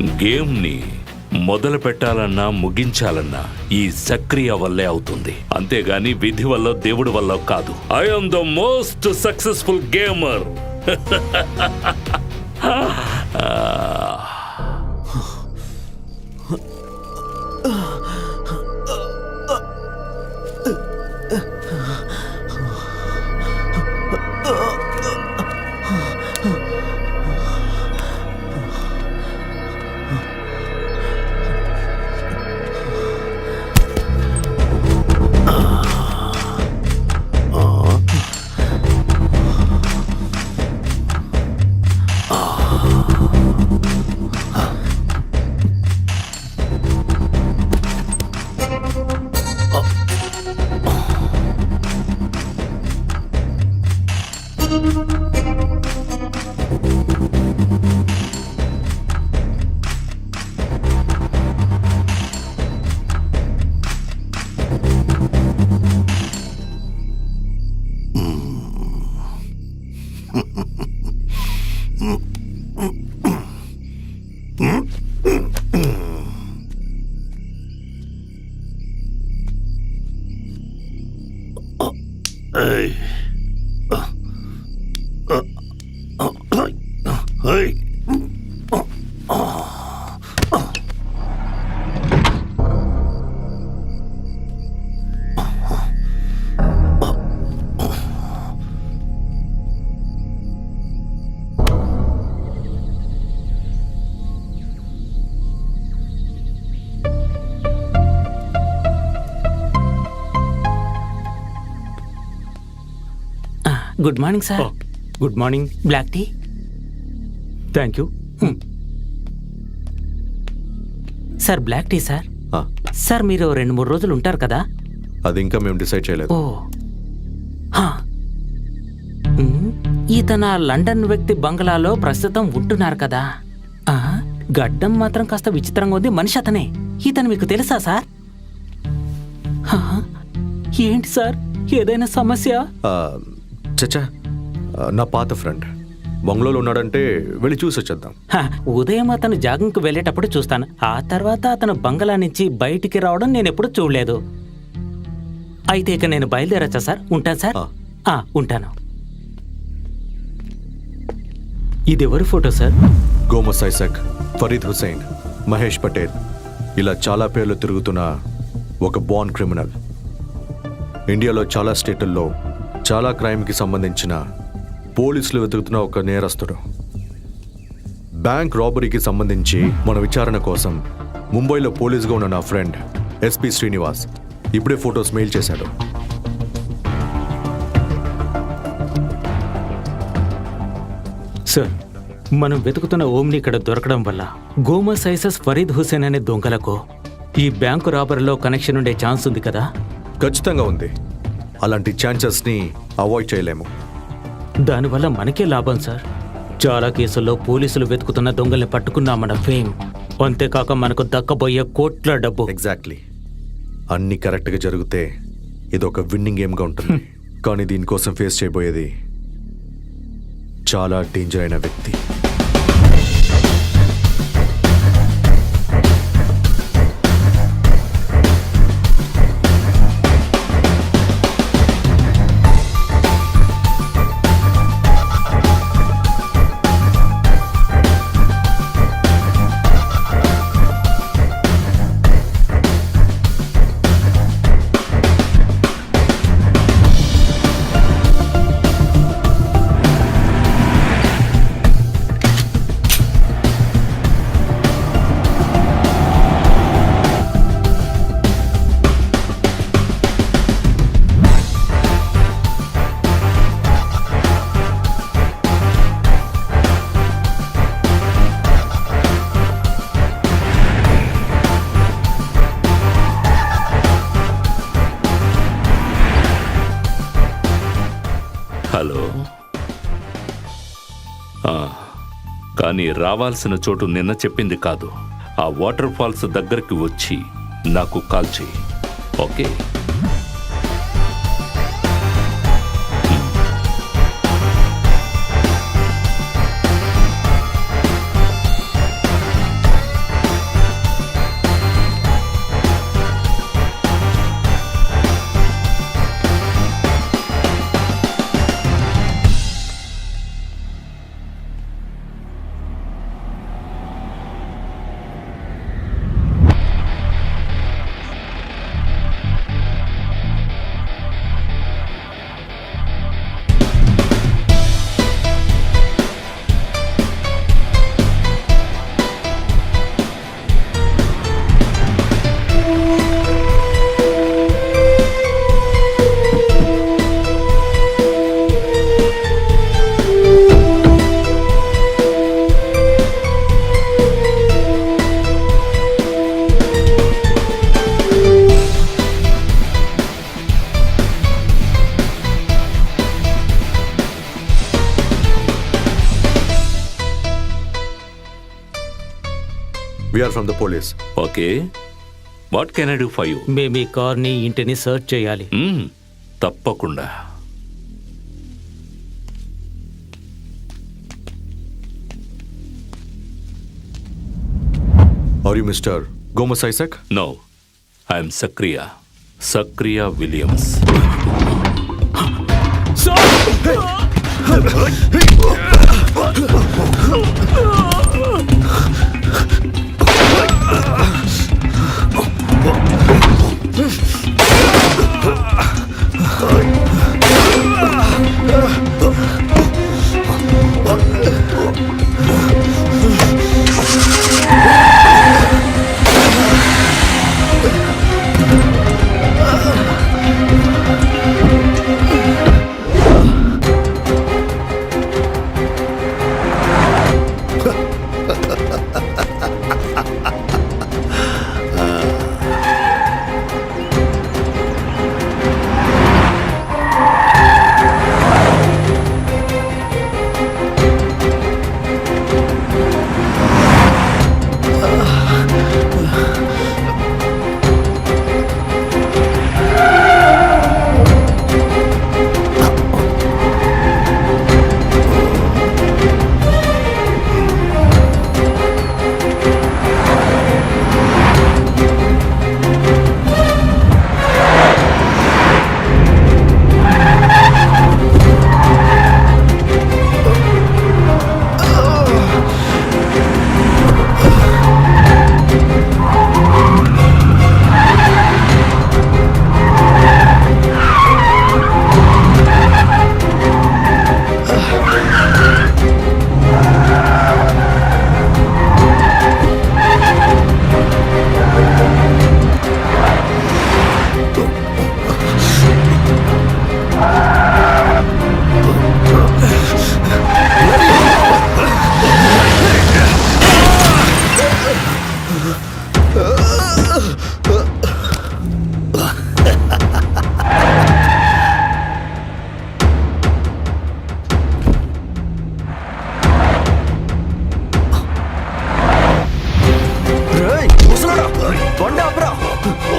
గేమ్ని మొదలు పెట్టాలన్నా ముగించాలన్నా ఈ సక్రియ వల్లే అవుతుంది. అంతేగాని విధి వల్ల దేవుడి వల్ల కాదు. I'm the most successful gamer Ugh. Good morning sir good morning black tea thank you sir black tea sir sir మీరు రెండు మూడు రోజులు ఉంటారు కదా? అది ఇంకా మేము డిసైడ్ చేయలేదు. ఓ. ఈతన లండన్ వ్యక్తి బంగ్లాలో ప్రస్తుతం ఉంటున్నారు కదా? ఆ, గడ్డం మాత్రం కాస్త విచిత్రంగా ఉంది. మనిషి అతనే. ఇతను మీకు తెలుసా సార్? ఏంటి సార్? ఏదైనా సమస్య? ఆ, చచ్చా. నా పాత ఫ్రెండ్. బంగ్లోలో ఉన్నాడంటే వెళ్ళి చూసి వచ్చేద్దాం. హ, ఉదయం అతను జాగింగ్కి వెళ్ళేటప్పుడు చూస్తాను. ఆ తర్వాత అతను బంగళా నుంచి బయటికి రావడం నేను ఎప్పుడు చూడలేదు. అయితే ఇక నేను బయలుదేరచ్చా సార్? ఉంటాను సార్? ఆ. ఆ, ఉంటాను. ఇది ఎవరి photo sir? Gomes Isaac Farid Hussain Mahesh Patel. ఇలా చాలా పేర్లు తిరుగుతున్న ఒక బాన్ క్రిమినల్. ఇండియాలో చాలా స్టేటుల్లో చాలా క్రైమ్కి సంబంధించిన పోలీసులు వెతుకుతున్న ఒక నేరస్తుడు. బ్యాంక్ రాబరీకి సంబంధించి మన విచారణ కోసం ముంబైలో పోలీసుగా ఉన్న నా ఫ్రెండ్ ఎస్పి శ్రీనివాస్ ఇప్పుడే ఫొటోస్ మెయిల్ చేశాడు. సార్ మనం వెతుకుతున్న ఓమ్ని ఇక్కడ దొరకడం వల్ల గోమా సైసస్ ఫరీద్ హుసేన్ అనే దొంగలకు ఈ బ్యాంకు రాబరీలో కనెక్షన్ ఉండే ఛాన్స్ ఉంది కదా? ఖచ్చితంగా ఉంది. అలాంటి ఛాన్సెస్ని అవాయిడ్ చేయలేము. దానివల్ల మనకే లాభం సార్. చాలా కేసుల్లో పోలీసులు వెతుకుతున్న దొంగల్ని పట్టుకున్నామన్న ఫేమ్. అంతేకాక మనకు దక్కబోయే కోట్ల డబ్బు. ఎగ్జాక్ట్లీ అన్ని కరెక్ట్గా జరిగితే ఇది ఒక విన్నింగ్ గేమ్గా ఉంటుంది. కానీ దీనికోసం ఫేస్ చేయబోయేది చాలా డేంజర్ అయిన వ్యక్తి. హలో. కానీ రావాల్సిన చోటు నిన్న చెప్పింది కాదు. ఆ వాటర్ ఫాల్స్ దగ్గరికి వచ్చి నాకు కాల్ చేయి. Okay? We're from the police okay what can I do for you మేము ఈ కార్ని ఇంటిని సర్చ్ చేయాలి. తప్పకుండా. Are you mister Gomes Isaac no I'm Zakaria Zakaria Williams Oh,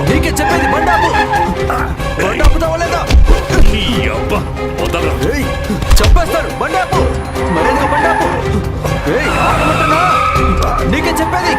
నీకే చెప్పేది బండాపు బండాపుతావా లేదా? నీ అబ్బా వదలరా. ఏయ్ చెప్పేస్తాడు బండాపు మరేందుకు బండాపు నీకే చెప్పేది.